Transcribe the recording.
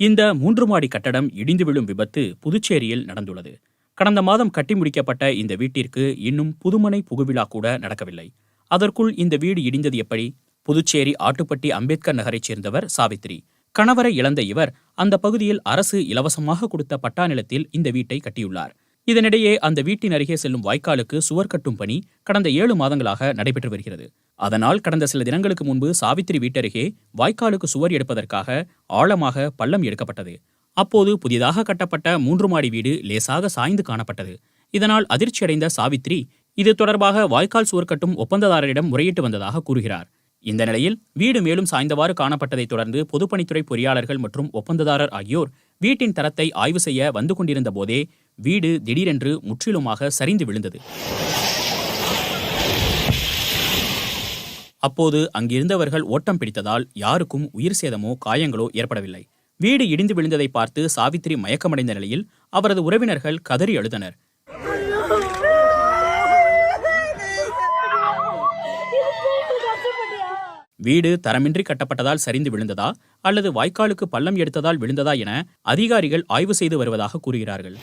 இந்த மூன்று மாடி கட்டடம் இடிந்து விழும் விபத்து புதுச்சேரியில் நடந்துள்ளது. கடந்த மாதம் கட்டி முடிக்கப்பட்ட இந்த வீட்டிற்கு இன்னும் புதுமனை புகுவிழா கூட நடக்கவில்லை. அதற்குள் இந்த வீடு இடிந்தது எப்படி? புதுச்சேரி ஆட்டுப்பட்டி அம்பேத்கர் நகரைச் சேர்ந்தவர் சாவித்ரி கணவரை இழந்த இவர் அந்த பகுதியில் அரசு இலவசமாக கொடுத்த பட்டா நிலத்தில் இந்த வீட்டை கட்டியுள்ளார். இதனிடையே அந்த வீட்டின் அருகே செல்லும் வாய்க்காலுக்கு சுவர் கட்டும் பணி கடந்த ஏழு மாதங்களாக நடைபெற்று வருகிறது. அதனால் கடந்த சில தினங்களுக்கு முன்பு சாவித்திரி வீட்டருகே வாய்க்காலுக்கு சுவர் எடுப்பதற்காக ஆழமாக பள்ளம் எடுக்கப்பட்டது. அப்போது புதிதாக கட்டப்பட்ட மூன்று மாடி வீடு லேசாக சாய்ந்து காணப்பட்டது. இதனால் அதிர்ச்சியடைந்த சாவித்ரி இது தொடர்பாக வாய்க்கால் சுவர் கட்டும் ஒப்பந்ததாரரிடம் முறையிட்டு வந்ததாக கூறுகிறார். இந்த நிலையில் வீடு மேலும் சாய்ந்தவாறு காணப்பட்டதைத் தொடர்ந்து பொதுப்பணித்துறை பொறியாளர்கள் மற்றும் ஒப்பந்ததாரர் ஆகியோர் வீட்டின் தரத்தை ஆய்வு செய்ய வந்து கொண்டிருந்த போதே வீடு திடீரென்று முற்றிலுமாக சரிந்து விழுந்தது. அப்போது அங்கிருந்தவர்கள் ஓட்டம் பிடித்ததால் யாருக்கும் உயிர் சேதமோ காயங்களோ ஏற்படவில்லை. வீடு இடிந்து விழுந்ததை பார்த்து சாவித்திரி மயக்கமடைந்த நிலையில் அவரது உறவினர்கள் கதறி அழுதனர். வீடு தரமின்றி கட்டப்பட்டதால் சரிந்து விழுந்ததா அல்லது வாய்க்காலுக்கு பள்ளம் எடுத்ததால் விழுந்ததா என அதிகாரிகள் ஆய்வு செய்து வருவதாக கூறுகிறார்கள்.